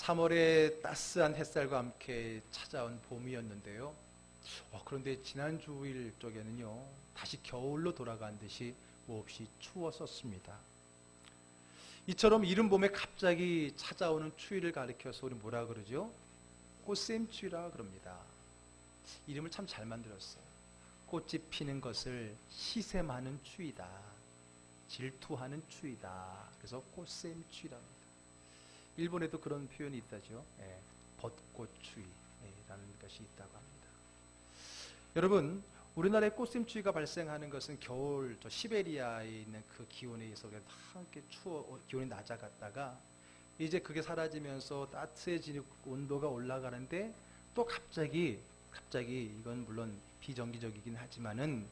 3월의 따스한 햇살과 함께 찾아온 봄이었는데요. 어, 그런데 지난 주일 쪽에는요, 다시 겨울로 돌아간 듯이 몹시 추웠었습니다. 이처럼 이른 봄에 갑자기 찾아오는 추위를 가리켜서 우리 뭐라 그러죠? 꽃샘추위라 그럽니다. 이름을 참 잘 만들었어요. 꽃이 피는 것을 시샘하는 추위다. 질투하는 추위다. 그래서 꽃샘추위랍니다. 일본에도 그런 표현이 있다죠. 예, 벚꽃추위라는 것이 있다고 합니다. 여러분, 우리나라에 꽃샘추위가 발생하는 것은 겨울 저 시베리아에 있는 그 기온에 의해서 함께 추워 기온이 낮아갔다가 이제 그게 사라지면서 따뜻해지는 온도가 올라가는데 또 갑자기 갑자기 이건 물론 비정기적이긴 하지만은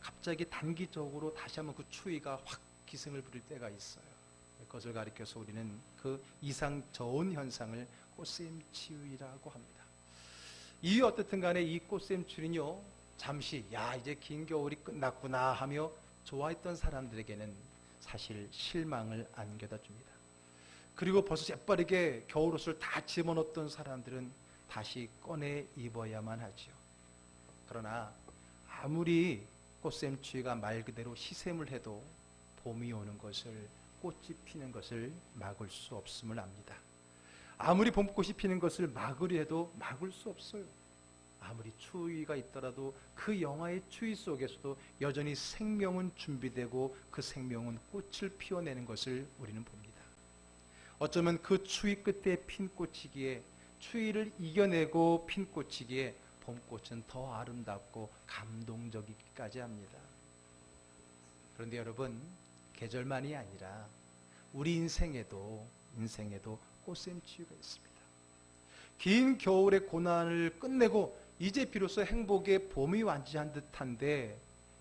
갑자기 단기적으로 다시 한번 그 추위가 확 기승을 부릴 때가 있어요. 그것을 가리켜서 우리는 그 이상 저온 현상을 꽃샘추위라고 합니다. 이 어떻든 간에 이 꽃샘추위는요, 잠시, 야, 이제 긴 겨울이 끝났구나 하며 좋아했던 사람들에게는 사실 실망을 안겨다 줍니다. 그리고 벌써 재빠르게 겨울옷을 다 집어넣었던 사람들은 다시 꺼내 입어야만 하지요. 그러나 아무리 꽃샘추위가 말 그대로 시샘을 해도 봄이 오는 것을 꽃이 피는 것을 막을 수 없음을 압니다. 아무리 봄꽃이 피는 것을 막으려 해도 막을 수 없어요. 아무리 추위가 있더라도 그 영화의 추위 속에서도 여전히 생명은 준비되고 그 생명은 꽃을 피워내는 것을 우리는 봅니다. 어쩌면 그 추위 끝에 핀 꽃이기에 추위를 이겨내고 핀 꽃이기에 봄꽃은 더 아름답고 감동적이기까지 합니다. 그런데 여러분, 계절만이 아니라 우리 인생에도 인생에도 꽃샘추위가 있습니다. 긴 겨울의 고난을 끝내고 이제 비로소 행복의 봄이 완지한 듯한데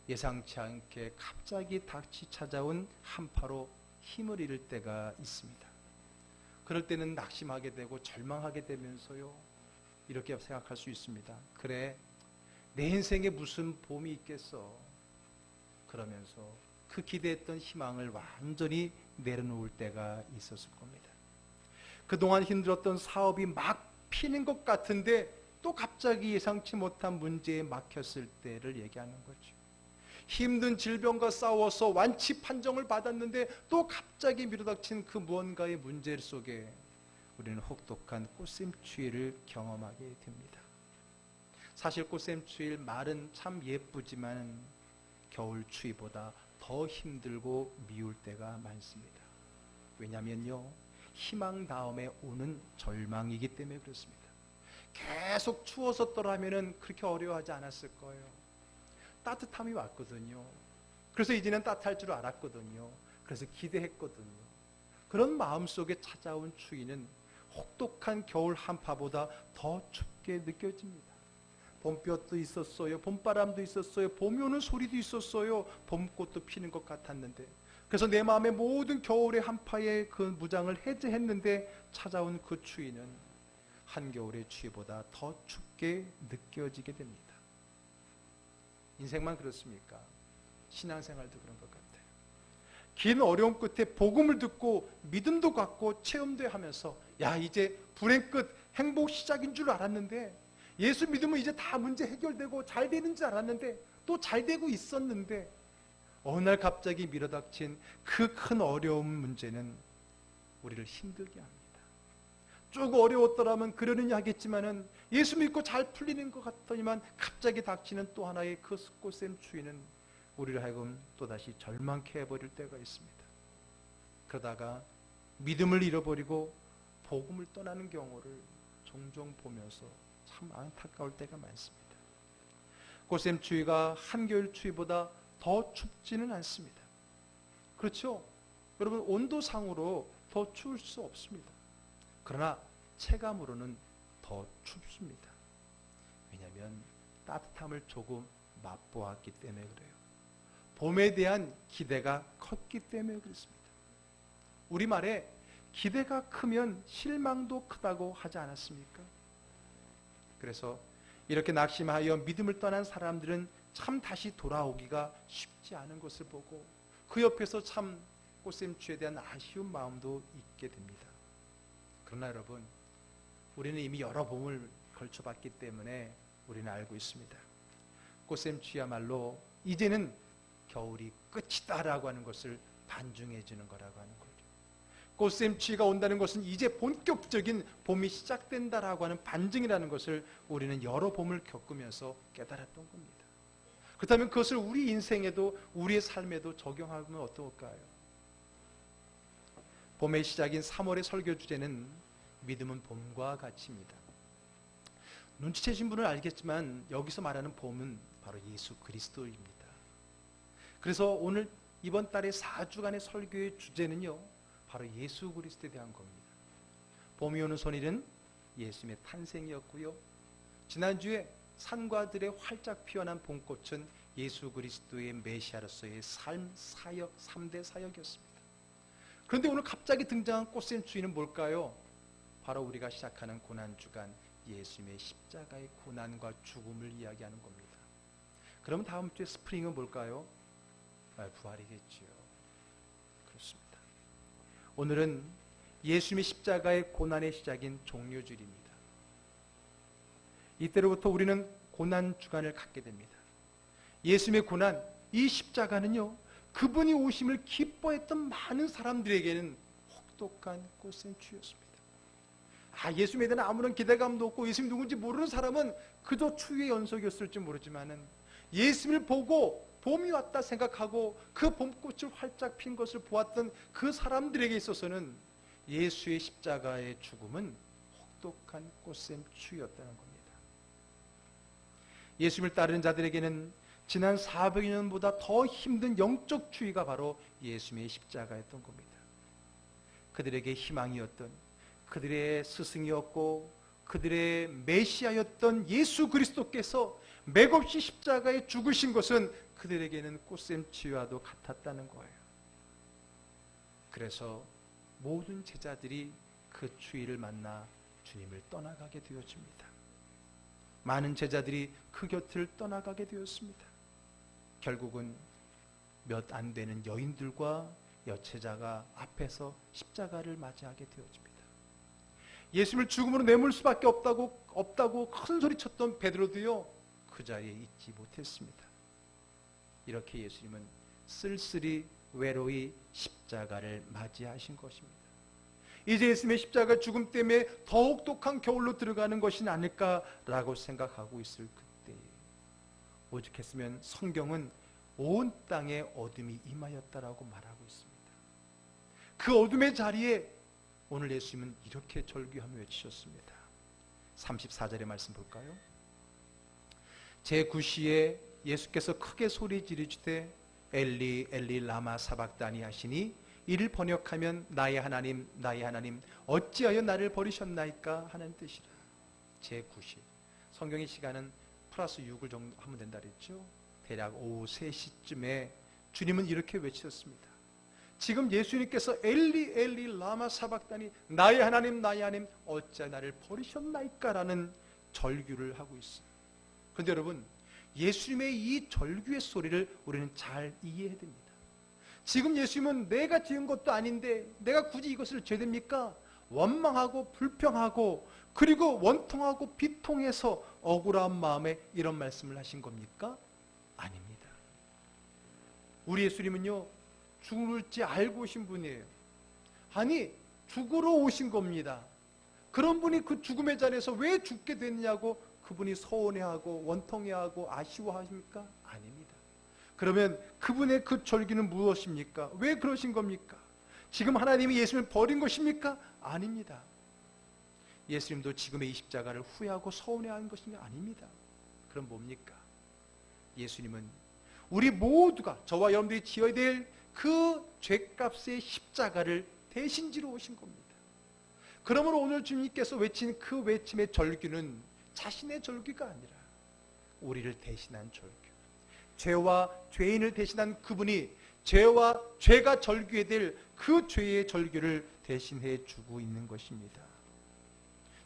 예상치 않게 갑자기 닥치 찾아온 한파로 힘을 잃을 때가 있습니다. 그럴 때는 낙심하게 되고 절망하게 되면서요. 이렇게 생각할 수 있습니다. 그래, 내 인생에 무슨 봄이 있겠어. 그러면서 그 기대했던 희망을 완전히 내려놓을 때가 있었을 겁니다. 그동안 힘들었던 사업이 막 피는 것 같은데 또 갑자기 예상치 못한 문제에 막혔을 때를 얘기하는 거죠. 힘든 질병과 싸워서 완치 판정을 받았는데 또 갑자기 밀어닥친 그 무언가의 문제 속에 우리는 혹독한 꽃샘추위를 경험하게 됩니다. 사실 꽃샘추위 말은 참 예쁘지만 겨울 추위보다 더 힘들고 미울 때가 많습니다. 왜냐면요. 희망 다음에 오는 절망이기 때문에 그렇습니다. 계속 추워졌더라면 그렇게 어려워하지 않았을 거예요. 따뜻함이 왔거든요. 그래서 이제는 따뜻할 줄 알았거든요. 그래서 기대했거든요. 그런 마음 속에 찾아온 추위는 혹독한 겨울 한파보다 더 춥게 느껴집니다. 봄볕도 있었어요. 봄바람도 있었어요. 봄이 오는 소리도 있었어요. 봄꽃도 피는 것 같았는데. 그래서 내 마음의 모든 겨울의 한파의 그 무장을 해제했는데 찾아온 그 추위는 한겨울의 추위보다 더 춥게 느껴지게 됩니다. 인생만 그렇습니까? 신앙생활도 그런 것 같아요. 긴 어려움 끝에 복음을 듣고 믿음도 갖고 체험도 하면서 야 이제 불행 끝 행복 시작인 줄 알았는데 예수 믿으면 이제 다 문제 해결되고 잘 되는 줄 알았는데 또 잘 되고 있었는데 어느 날 갑자기 밀어닥친 그 큰 어려운 문제는 우리를 힘들게 합니다. 쭉 어려웠더라면 그러느냐 하겠지만은 예수 믿고 잘 풀리는 것 같더니만 갑자기 닥치는 또 하나의 그 꽃샘 추위는 우리를 하여금 또다시 절망케 해버릴 때가 있습니다. 그러다가 믿음을 잃어버리고 복음을 떠나는 경우를 종종 보면서 참 안타까울 때가 많습니다. 꽃샘 추위가 한겨울 추위보다 더 춥지는 않습니다. 그렇죠? 여러분 온도상으로 더 추울 수 없습니다. 그러나 체감으로는 더 춥습니다. 왜냐하면 따뜻함을 조금 맛보았기 때문에 그래요. 봄에 대한 기대가 컸기 때문에 그렇습니다. 우리말에 기대가 크면 실망도 크다고 하지 않았습니까? 그래서 이렇게 낙심하여 믿음을 떠난 사람들은 참 다시 돌아오기가 쉽지 않은 것을 보고 그 옆에서 참 꽃샘추에 대한 아쉬운 마음도 있게 됩니다. 그러나 여러분 우리는 이미 여러 봄을 걸쳐봤기 때문에 우리는 알고 있습니다. 꽃샘추야말로 이제는 겨울이 끝이다라고 하는 것을 반증해 주는 거라고 하는 거죠. 꽃샘추위가 온다는 것은 이제 본격적인 봄이 시작된다라고 하는 반증이라는 것을 우리는 여러 봄을 겪으면서 깨달았던 겁니다. 그렇다면 그것을 우리 인생에도 우리의 삶에도 적용하면 어떨까요? 봄의 시작인 3월의 설교 주제는 믿음은 봄과 같이입니다. 눈치채신 분은 알겠지만 여기서 말하는 봄은 바로 예수 그리스도입니다. 그래서 오늘 이번 달의 4주간의 설교의 주제는요. 바로 예수 그리스도에 대한 겁니다. 봄이 오는 손일은 예수님의 탄생이었고요. 지난주에 산과 들에 활짝 피어난 봄꽃은 예수 그리스도의 메시아로서의 삶, 사역, 3대 사역이었습니다. 그런데 오늘 갑자기 등장한 꽃샘추위는 뭘까요? 바로 우리가 시작하는 고난주간 예수님의 십자가의 고난과 죽음을 이야기하는 겁니다. 그럼 다음 주에 스프링은 뭘까요? 아, 부활이겠지요. 오늘은 예수님의 십자가의 고난의 시작인 종료주일입니다. 이때로부터 우리는 고난 주간을 갖게 됩니다. 예수님의 고난, 이 십자가는요, 그분이 오심을 기뻐했던 많은 사람들에게는 혹독한 꽃샘추였습니다. 아, 예수님에 대한 아무런 기대감도 없고 예수님 누군지 모르는 사람은 그저 추위의 연속이었을지 모르지만은 예수님을 보고 봄이 왔다 생각하고 그 봄꽃을 활짝 핀 것을 보았던 그 사람들에게 있어서는 예수의 십자가의 죽음은 혹독한 꽃샘추였다는 겁니다. 예수님을 따르는 자들에게는 지난 400년보다 더 힘든 영적 추위가 바로 예수님의 십자가였던 겁니다. 그들에게 희망이었던 그들의 스승이었고 그들의 메시아였던 예수 그리스도께서 맥없이 십자가에 죽으신 것은 그들에게는 꽃샘추위와도 같았다는 거예요. 그래서 모든 제자들이 그 추위를 만나 주님을 떠나가게 되어집니다. 많은 제자들이 그 곁을 떠나가게 되었습니다. 결국은 몇 안 되는 여인들과 여체자가 앞에서 십자가를 맞이하게 되어집니다. 예수님을 죽음으로 내몰 수밖에 없다고 없다고 큰 소리 쳤던 베드로도요 그 자리에 있지 못했습니다. 이렇게 예수님은 쓸쓸히 외로이 십자가를 맞이하신 것입니다. 이제 예수님의 십자가 죽음 때문에 더욱 독한 겨울로 들어가는 것이 아닐까라고 생각하고 있을 그때 오죽했으면 성경은 온 땅에 어둠이 임하였다라고 말하고 있습니다. 그 어둠의 자리에 오늘 예수님은 이렇게 절규하며 외치셨습니다. 34절의 말씀 볼까요? 제 9시에 예수께서 크게 소리 지르시되 엘리 엘리 라마 사박다니 하시니 이를 번역하면 나의 하나님 나의 하나님 어찌하여 나를 버리셨나이까 하는 뜻이라. 제9시 성경의 시간은 플러스 6을 정도 하면 된다 그랬죠. 대략 오후 3시쯤에 주님은 이렇게 외치셨습니다. 지금 예수님께서 엘리 엘리 라마 사박다니 나의 하나님 나의 하나님 어찌 나를 버리셨나이까라는 절규를 하고 있어요. 그런데 여러분 예수님의 이 절규의 소리를 우리는 잘 이해해야 됩니다. 지금 예수님은 내가 지은 것도 아닌데 내가 굳이 이것을 죄됩니까? 원망하고 불평하고 그리고 원통하고 비통해서 억울한 마음에 이런 말씀을 하신 겁니까? 아닙니다. 우리 예수님은요 죽을지 알고 오신 분이에요. 아니 죽으러 오신 겁니다. 그런 분이 그 죽음의 자리에서 왜 죽게 됐냐고 그분이 서운해하고 원통해하고 아쉬워하십니까? 아닙니다. 그러면 그분의 그 절기는 무엇입니까? 왜 그러신 겁니까? 지금 하나님이 예수님을 버린 것입니까? 아닙니다. 예수님도 지금의 이 십자가를 후회하고 서운해하는 것이 아닙니다. 그럼 뭡니까? 예수님은 우리 모두가 저와 여러분들이 지어야 될 그 죄값의 십자가를 대신 지러 오신 겁니다. 그러므로 오늘 주님께서 외친 그 외침의 절규는 자신의 절규가 아니라 우리를 대신한 절규. 죄와 죄인을 대신한 그분이 죄와 죄가 절규해야 될그 죄의 절규를 대신해 주고 있는 것입니다.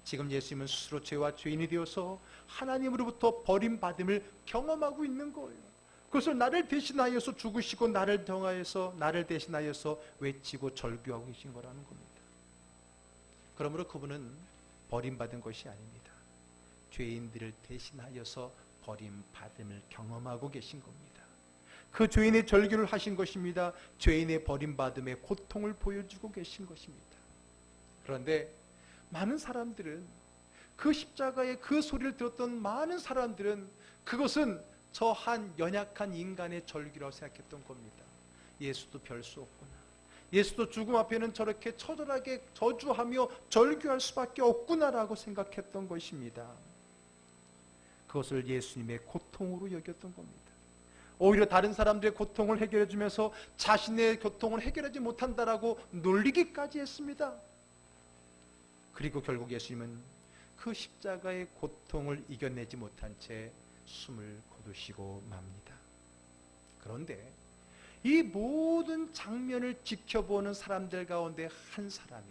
지금 예수님은 스스로 죄와 죄인이 되어서 하나님으로부터 버림받음을 경험하고 있는 거예요. 그것을 나를 대신하여서 죽으시고 나를 정하여서 나를 대신하여서 외치고 절규하고 계신 거라는 겁니다. 그러므로 그분은 버림받은 것이 아닙니다. 죄인들을 대신하여서 버림받음을 경험하고 계신 겁니다. 그 죄인의 절규를 하신 것입니다. 죄인의 버림받음의 고통을 보여주고 계신 것입니다. 그런데 많은 사람들은 그 십자가의 그 소리를 들었던 많은 사람들은 그것은 저 한 연약한 인간의 절규라고 생각했던 겁니다. 예수도 별 수 없구나. 예수도 죽음 앞에는 저렇게 처절하게 저주하며 절규할 수밖에 없구나라고 생각했던 것입니다. 그것을 예수님의 고통으로 여겼던 겁니다. 오히려 다른 사람들의 고통을 해결해 주면서 자신의 고통을 해결하지 못한다라고 놀리기까지 했습니다. 그리고 결국 예수님은 그 십자가의 고통을 이겨내지 못한 채 숨을 거두시고 맙니다. 그런데 이 모든 장면을 지켜보는 사람들 가운데 한 사람이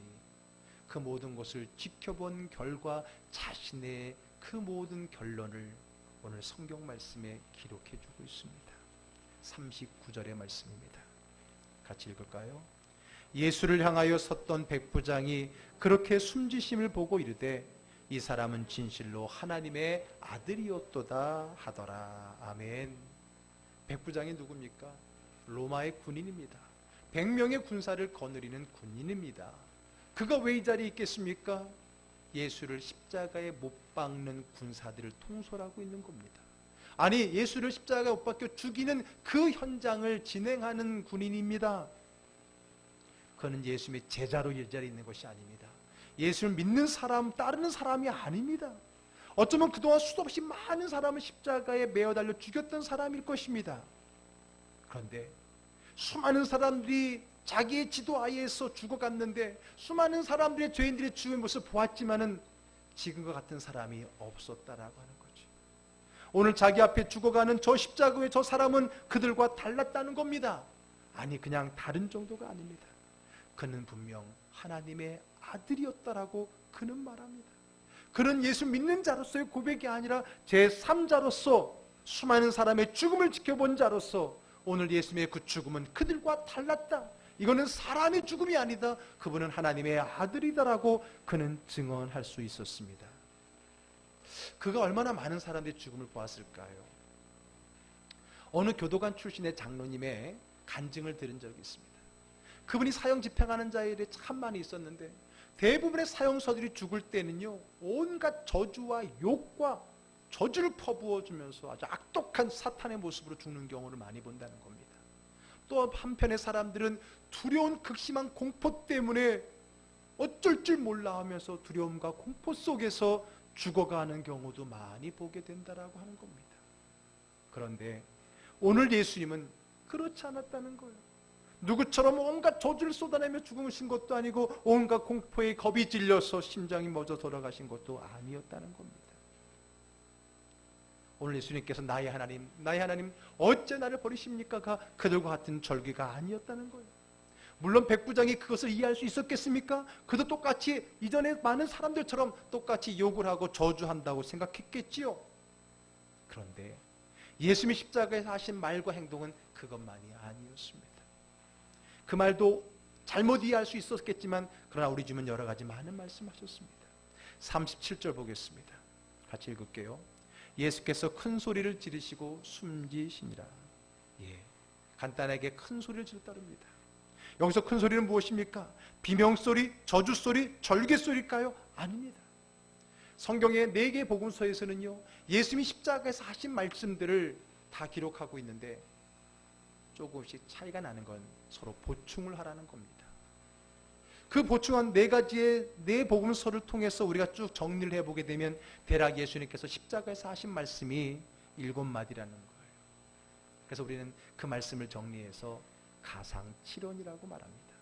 그 모든 것을 지켜본 결과 자신의 그 모든 결론을 오늘 성경 말씀에 기록해 주고 있습니다. 39절의 말씀입니다. 같이 읽을까요? 예수를 향하여 섰던 백부장이 그렇게 숨지심을 보고 이르되 이 사람은 진실로 하나님의 아들이었도다 하더라. 아멘. 백부장이 누굽니까? 로마의 군인입니다. 100명의 군사를 거느리는 군인입니다. 그가 왜 이 자리에 있겠습니까? 예수를 십자가에 못 박는 군사들을 통솔하고 있는 겁니다. 아니 예수를 십자가에 못 박혀 죽이는 그 현장을 진행하는 군인입니다. 그는 예수님의 제자로 이 자리에 있는 것이 아닙니다. 예수를 믿는 사람, 따르는 사람이 아닙니다. 어쩌면 그동안 수도 없이 많은 사람을 십자가에 매어 달려 죽였던 사람일 것입니다. 그런데 수많은 사람들이 자기의 지도 아래에서 죽어갔는데 수많은 사람들의 죄인들의 죽은 모습을 보았지만은 지금과 같은 사람이 없었다라고 하는 거죠. 오늘 자기 앞에 죽어가는 저 십자가의 저 사람은 그들과 달랐다는 겁니다. 아니 그냥 다른 정도가 아닙니다. 그는 분명 하나님의 아들이었다라고 그는 말합니다. 그는 예수 믿는 자로서의 고백이 아니라 제3자로서 수많은 사람의 죽음을 지켜본 자로서 오늘 예수님의 그 죽음은 그들과 달랐다. 이거는 사람의 죽음이 아니다. 그분은 하나님의 아들이다라고 그는 증언할 수 있었습니다. 그가 얼마나 많은 사람들의 죽음을 보았을까요? 어느 교도관 출신의 장로님의 간증을 들은 적이 있습니다. 그분이 사형 집행하는 자들이 참 많이 있었는데 대부분의 사형서들이 죽을 때는요 온갖 저주와 욕과 저주를 퍼부어 주면서 아주 악독한 사탄의 모습으로 죽는 경우를 많이 본다는 겁니다. 또 한편의 사람들은 두려운 극심한 공포 때문에 어쩔 줄 몰라 하면서 두려움과 공포 속에서 죽어가는 경우도 많이 보게 된다라고 하는 겁니다. 그런데 오늘 예수님은 그렇지 않았다는 거예요. 누구처럼 온갖 저주를 쏟아내며 죽으신 것도 아니고 온갖 공포에 겁이 질려서 심장이 멎어 돌아가신 것도 아니었다는 겁니다. 오늘 예수님께서 나의 하나님, 나의 하나님 어째 나를 버리십니까가 그들과 같은 절기가 아니었다는 거예요. 물론 백부장이 그것을 이해할 수 있었겠습니까? 그도 똑같이 이전에 많은 사람들처럼 똑같이 욕을 하고 저주한다고 생각했겠지요. 그런데 예수님이 십자가에서 하신 말과 행동은 그것만이 아니었습니다. 그 말도 잘못 이해할 수 있었겠지만 그러나 우리 주님은 여러 가지 많은 말씀하셨습니다. 37절 보겠습니다. 같이 읽을게요. 예수께서 큰 소리를 지르시고 숨지시니라. 예. 간단하게 큰 소리를 지르다릅니다. 여기서 큰 소리는 무엇입니까? 비명 소리, 저주 소리, 절개 소리일까요? 아닙니다. 성경의 네개 복음서에서는요, 예수님이 십자가에서 하신 말씀들을 다 기록하고 있는데 조금씩 차이가 나는 건 서로 보충을 하라는 겁니다. 그 보충한 네 가지의 네 복음서를 통해서 우리가 쭉 정리를 해보게 되면 대략 예수님께서 십자가에서 하신 말씀이 일곱 마디라는 거예요. 그래서 우리는 그 말씀을 정리해서 가상칠언이라고 말합니다.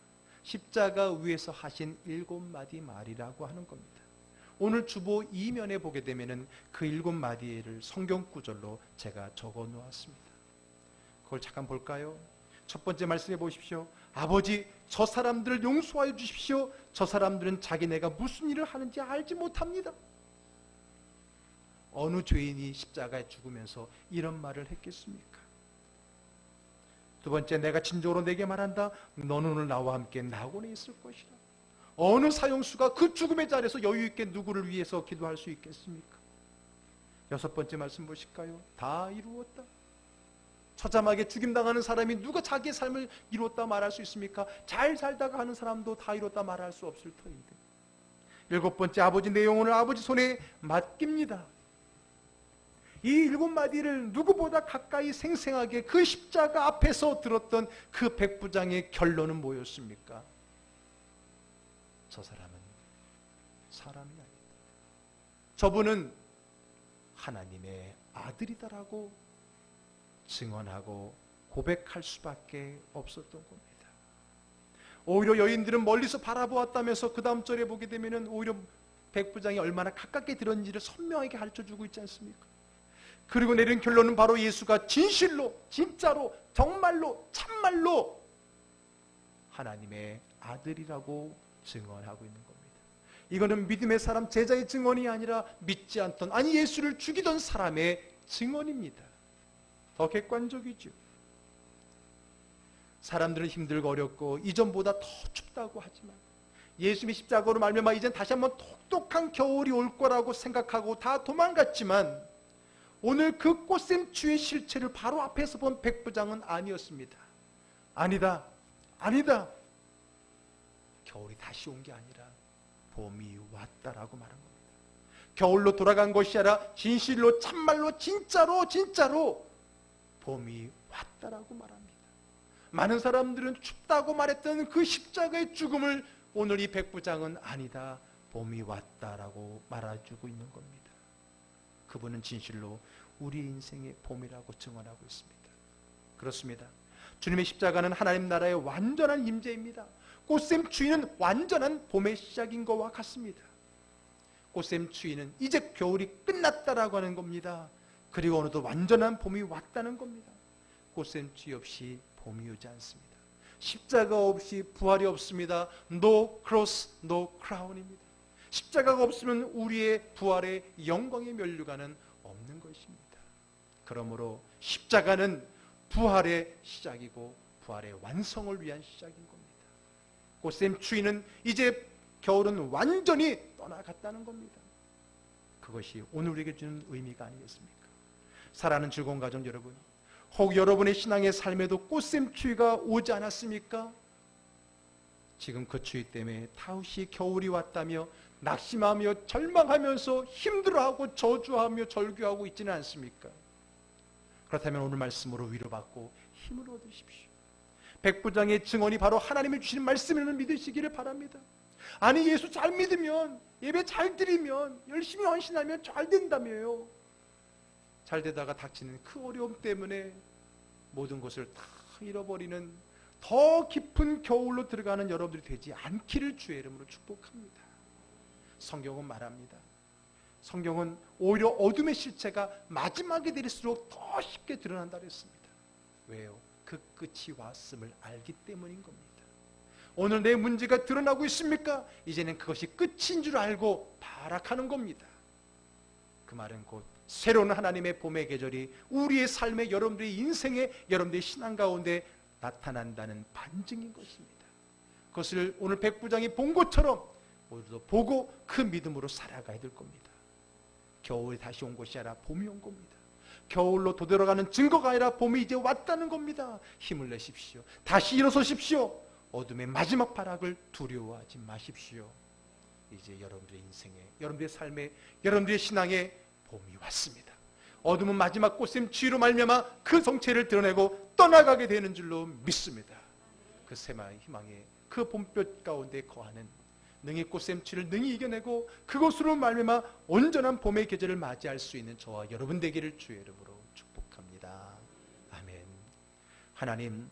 십자가 위에서 하신 일곱 마디 말이라고 하는 겁니다. 오늘 주보 2면에 보게 되면은 그 일곱 마디를 성경 구절로 제가 적어 놓았습니다. 그걸 잠깐 볼까요? 첫 번째 말씀해 보십시오. 아버지, 저 사람들을 용서하여 주십시오. 저 사람들은 자기네가 무슨 일을 하는지 알지 못합니다. 어느 죄인이 십자가에 죽으면서 이런 말을 했겠습니까? 두 번째, 내가 진정으로 내게 말한다. 너는 오늘 나와 함께 낙원에 있을 것이라. 어느 사형수가 그 죽음의 자리에서 여유 있게 누구를 위해서 기도할 수 있겠습니까? 여섯 번째 말씀 보실까요? 다 이루었다. 처참하게 죽임당하는 사람이 누가 자기의 삶을 이루었다 말할 수 있습니까? 잘 살다가 하는 사람도 다 이루었다 말할 수 없을 터인데. 일곱 번째 아버지 내 영혼을 아버지 손에 맡깁니다. 이 일곱 마디를 누구보다 가까이 생생하게 그 십자가 앞에서 들었던 그 백부장의 결론은 뭐였습니까? 저 사람은 사람이 아니다. 저분은 하나님의 아들이다라고 증언하고 고백할 수밖에 없었던 겁니다. 오히려 여인들은 멀리서 바라보았다면서 그 다음 절에 보게 되면 오히려 백부장이 얼마나 가깝게 들었는지를 선명하게 가르쳐 주고 있지 않습니까? 그리고 내린 결론은 바로 예수가 진실로, 진짜로, 정말로, 참말로 하나님의 아들이라고 증언하고 있는 겁니다. 이거는 믿음의 사람, 제자의 증언이 아니라 믿지 않던, 아니 예수를 죽이던 사람의 증언입니다. 더 객관적이죠. 사람들은 힘들고 어렵고 이전보다 더 춥다고 하지만 예수님의 십자가로 말미암아 이젠 다시 한번 똑똑한 겨울이 올 거라고 생각하고 다 도망갔지만 오늘 그 꽃샘추의 실체를 바로 앞에서 본 백부장은 아니었습니다. 아니다. 아니다. 겨울이 다시 온 게 아니라 봄이 왔다라고 말한 겁니다. 겨울로 돌아간 것이 아니라 진실로 참말로 진짜로 진짜로 봄이 왔다라고 말합니다. 많은 사람들은 춥다고 말했던 그 십자가의 죽음을 오늘 이 백부장은 아니다. 봄이 왔다라고 말해주고 있는 겁니다. 그분은 진실로 우리 인생의 봄이라고 증언하고 있습니다. 그렇습니다. 주님의 십자가는 하나님 나라의 완전한 임재입니다. 꽃샘 추위는 완전한 봄의 시작인 것과 같습니다. 꽃샘 추위는 이제 겨울이 끝났다라고 하는 겁니다. 그리고 어느덧 완전한 봄이 왔다는 겁니다. 꽃샘 추위 없이 봄이 오지 않습니다. 십자가 없이 부활이 없습니다. No cross, no crown입니다. 십자가가 없으면 우리의 부활의 영광의 면류관은 없는 것입니다. 그러므로 십자가는 부활의 시작이고 부활의 완성을 위한 시작인 겁니다. 꽃샘 추위는 이제 겨울은 완전히 떠나갔다는 겁니다. 그것이 오늘 우리에게 주는 의미가 아니겠습니까? 사랑하는 즐거운 가정 여러분, 혹 여러분의 신앙의 삶에도 꽃샘 추위가 오지 않았습니까? 지금 그 추위 때문에 다시 겨울이 왔다며 낙심하며 절망하면서 힘들어하고 저주하며 절규하고 있지는 않습니까? 그렇다면 오늘 말씀으로 위로받고 힘을 얻으십시오. 백부장의 증언이 바로 하나님이 주신 말씀을 믿으시기를 바랍니다. 아니 예수 잘 믿으면 예배 잘 드리면 열심히 헌신하면 잘 된다며요. 잘 되다가 닥치는 그 어려움 때문에 모든 것을 다 잃어버리는 더 깊은 겨울로 들어가는 여러분들이 되지 않기를 주의 이름으로 축복합니다. 성경은 말합니다. 성경은 오히려 어둠의 실체가 마지막에 될수록 더 쉽게 드러난다 그랬습니다. 왜요? 그 끝이 왔음을 알기 때문인 겁니다. 오늘 내 문제가 드러나고 있습니까? 이제는 그것이 끝인 줄 알고 발악하는 겁니다. 그 말은 곧 새로운 하나님의 봄의 계절이 우리의 삶에 여러분들의 인생에 여러분들의 신앙 가운데 나타난다는 반증인 것입니다. 그것을 오늘 백부장이 본 것처럼 우리도 보고 그 믿음으로 살아가야 될 겁니다. 겨울이 다시 온 것이 아니라 봄이 온 겁니다. 겨울로 도들어가는 증거가 아니라 봄이 이제 왔다는 겁니다. 힘을 내십시오. 다시 일어서십시오. 어둠의 마지막 발악을 두려워하지 마십시오. 이제 여러분들의 인생에, 여러분들의 삶에, 여러분들의 신앙에 봄이 왔습니다. 어둠은 마지막 꽃샘 쥐로 말미암아 그 성체를 드러내고 떠나가게 되는 줄로 믿습니다. 그 세마의 희망에 그 봄볕 가운데 거하는 능히 꽃샘추를 능히 이겨내고 그것으로 말미암아 온전한 봄의 계절을 맞이할 수 있는 저와 여러분 되기를 주의 이름으로 축복합니다. 아멘. 하나님